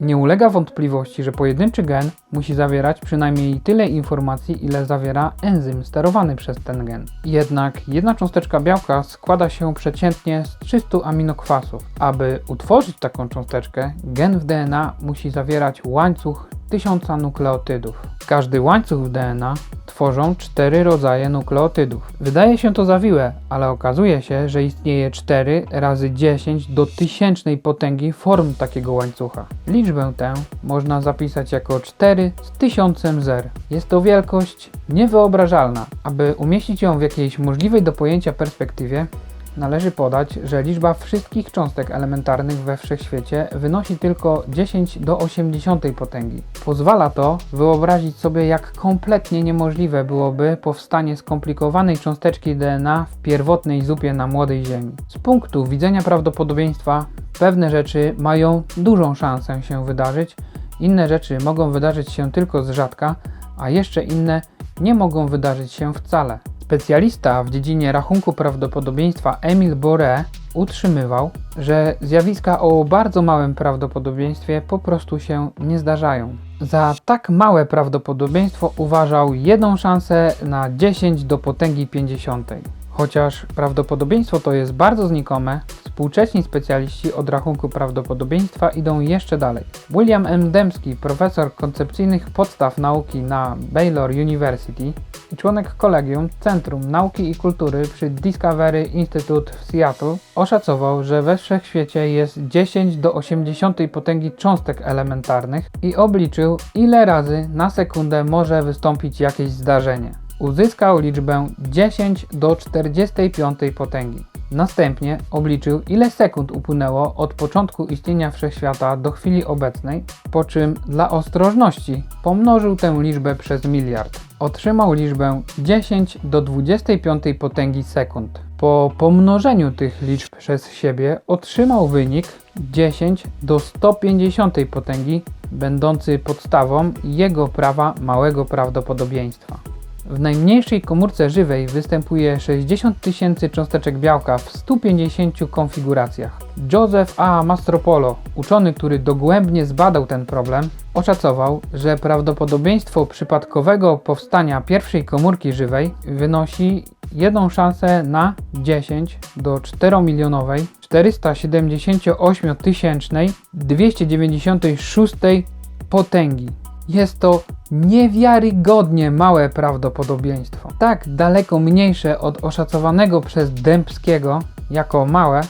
Nie ulega wątpliwości, że pojedynczy gen musi zawierać przynajmniej tyle informacji, ile zawiera enzym sterowany przez ten gen. Jednak jedna cząsteczka białka składa się przeciętnie z 300 aminokwasów. Aby utworzyć taką cząsteczkę, gen w DNA musi zawierać łańcuch 1000 nukleotydów. Każdy łańcuch w DNA tworzą cztery rodzaje nukleotydów. Wydaje się to zawiłe, ale okazuje się, że istnieje 4 razy 10 do tysięcznej potęgi form takiego łańcucha. Liczbę tę można zapisać jako 4 z tysiącem zer. Jest to wielkość niewyobrażalna. Aby umieścić ją w jakiejś możliwej do pojęcia perspektywie, Należy podać, że liczba wszystkich cząstek elementarnych we wszechświecie wynosi tylko 10 do 80 potęgi. Pozwala to wyobrazić sobie, jak kompletnie niemożliwe byłoby powstanie skomplikowanej cząsteczki DNA w pierwotnej zupie na młodej Ziemi. Z punktu widzenia prawdopodobieństwa pewne rzeczy mają dużą szansę się wydarzyć, inne rzeczy mogą wydarzyć się tylko z rzadka, a jeszcze inne nie mogą wydarzyć się wcale. Specjalista w dziedzinie rachunku prawdopodobieństwa Emil Boré utrzymywał, że zjawiska o bardzo małym prawdopodobieństwie po prostu się nie zdarzają. Za tak małe prawdopodobieństwo uważał jedną szansę na 10 do potęgi 50. Chociaż prawdopodobieństwo to jest bardzo znikome, współcześni specjaliści od rachunku prawdopodobieństwa idą jeszcze dalej. William M. Dembski, profesor koncepcyjnych podstaw nauki na Baylor University i członek kolegium Centrum Nauki i Kultury przy Discovery Institute w Seattle, oszacował, że we wszechświecie jest 10 do 80 potęgi cząstek elementarnych i obliczył, ile razy na sekundę może wystąpić jakieś zdarzenie uzyskał liczbę 10 do 45 potęgi. Następnie obliczył ile sekund upłynęło od początku istnienia wszechświata do chwili obecnej, po czym dla ostrożności pomnożył tę liczbę przez miliard. Otrzymał liczbę 10 do 25 potęgi sekund. Po pomnożeniu tych liczb przez siebie otrzymał wynik 10 do 150 potęgi, będący podstawą jego prawa małego prawdopodobieństwa. W najmniejszej komórce żywej występuje 60 tysięcy cząsteczek białka w 150 konfiguracjach. Joseph A. Mastropolo, uczony, który dogłębnie zbadał ten problem, oszacował, że prawdopodobieństwo przypadkowego powstania pierwszej komórki żywej wynosi jedną szansę na 10 do 4 milionowej 478 tysięcznej 296 potęgi. Jest to niewiarygodnie małe prawdopodobieństwo. Tak daleko mniejsze od oszacowanego przez Dębskiego jako małe,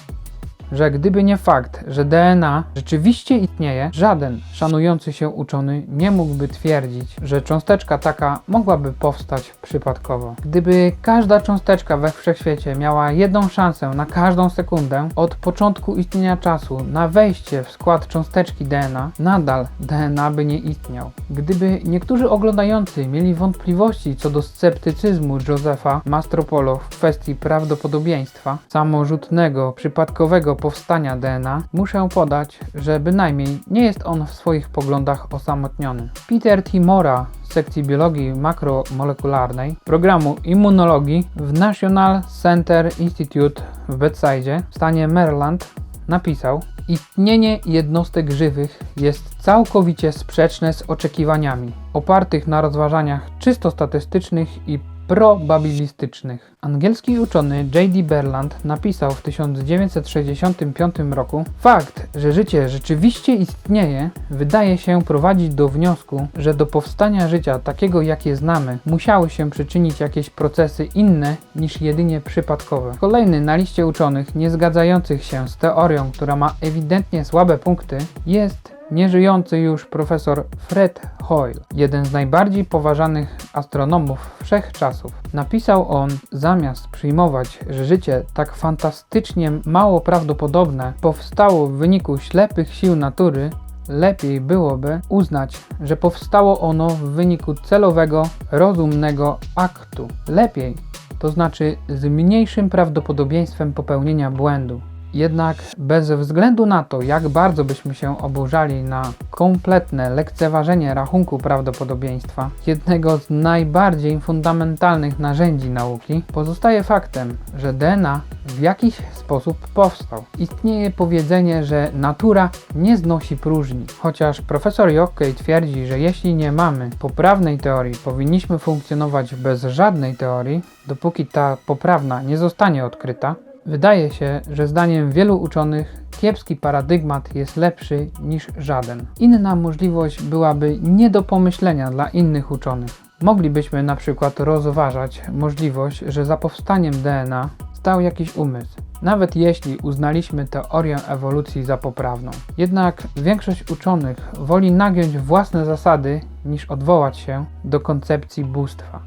że gdyby nie fakt, że DNA rzeczywiście istnieje, żaden szanujący się uczony nie mógłby twierdzić, że cząsteczka taka mogłaby powstać przypadkowo. Gdyby każda cząsteczka we wszechświecie miała jedną szansę na każdą sekundę od początku istnienia czasu na wejście w skład cząsteczki DNA, nadal DNA by nie istniał. Gdyby niektórzy oglądający mieli wątpliwości co do sceptycyzmu Josefa Mastropolo w kwestii prawdopodobieństwa samorzutnego, przypadkowego powstania DNA, muszę podać, że bynajmniej nie jest on w swoich poglądach osamotniony. Peter Timora z sekcji biologii makromolekularnej programu immunologii w National Center Institute w Bedside w stanie Maryland napisał Istnienie jednostek żywych jest całkowicie sprzeczne z oczekiwaniami, opartych na rozważaniach czysto statystycznych i probabilistycznych. Angielski uczony J.D. Berland napisał w 1965 roku: Fakt, że życie rzeczywiście istnieje, wydaje się prowadzić do wniosku, że do powstania życia takiego, jakie znamy, musiały się przyczynić jakieś procesy inne niż jedynie przypadkowe. Kolejny na liście uczonych nie zgadzających się z teorią, która ma ewidentnie słabe punkty, jest nieżyjący już profesor Fred Hoyle, jeden z najbardziej poważanych astronomów wszechczasów. Napisał on, zamiast przyjmować, że życie tak fantastycznie mało prawdopodobne powstało w wyniku ślepych sił natury, lepiej byłoby uznać, że powstało ono w wyniku celowego, rozumnego aktu. Lepiej, to znaczy z mniejszym prawdopodobieństwem popełnienia błędu. Jednak bez względu na to, jak bardzo byśmy się oburzali na kompletne lekceważenie rachunku prawdopodobieństwa, jednego z najbardziej fundamentalnych narzędzi nauki, pozostaje faktem, że DNA w jakiś sposób powstał. Istnieje powiedzenie, że natura nie znosi próżni. Chociaż profesor Jokkei twierdzi, że jeśli nie mamy poprawnej teorii, powinniśmy funkcjonować bez żadnej teorii, dopóki ta poprawna nie zostanie odkryta, Wydaje się, że zdaniem wielu uczonych kiepski paradygmat jest lepszy niż żaden. Inna możliwość byłaby nie do pomyślenia dla innych uczonych. Moglibyśmy na przykład rozważać możliwość, że za powstaniem DNA stał jakiś umysł, nawet jeśli uznaliśmy teorię ewolucji za poprawną. Jednak większość uczonych woli nagiąć własne zasady niż odwołać się do koncepcji bóstwa.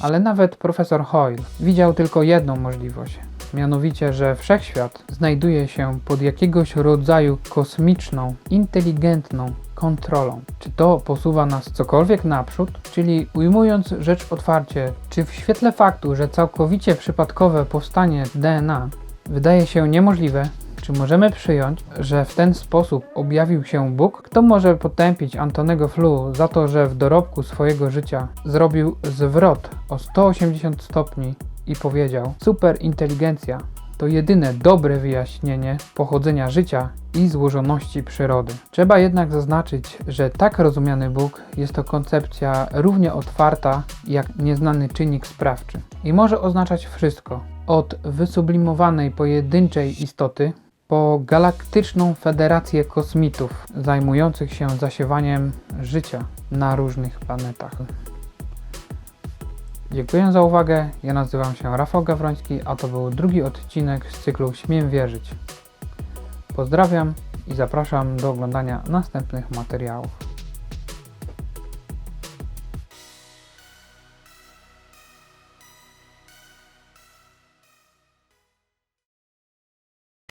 Ale nawet profesor Hoyle widział tylko jedną możliwość, mianowicie, że wszechświat znajduje się pod jakiegoś rodzaju kosmiczną, inteligentną kontrolą. Czy to posuwa nas cokolwiek naprzód? Czyli ujmując rzecz otwarcie, czy w świetle faktu, że całkowicie przypadkowe powstanie DNA wydaje się niemożliwe, czy możemy przyjąć, że w ten sposób objawił się Bóg? Kto może potępić Antonego Flu za to, że w dorobku swojego życia zrobił zwrot o 180 stopni i powiedział: Superinteligencja to jedyne dobre wyjaśnienie pochodzenia życia i złożoności przyrody. Trzeba jednak zaznaczyć, że tak rozumiany Bóg jest to koncepcja równie otwarta jak nieznany czynnik sprawczy i może oznaczać wszystko od wysublimowanej pojedynczej istoty po galaktyczną federację kosmitów zajmujących się zasiewaniem życia na różnych planetach. Dziękuję za uwagę. Ja nazywam się Rafał Gawroński, a to był drugi odcinek z cyklu Śmiem Wierzyć. Pozdrawiam i zapraszam do oglądania następnych materiałów.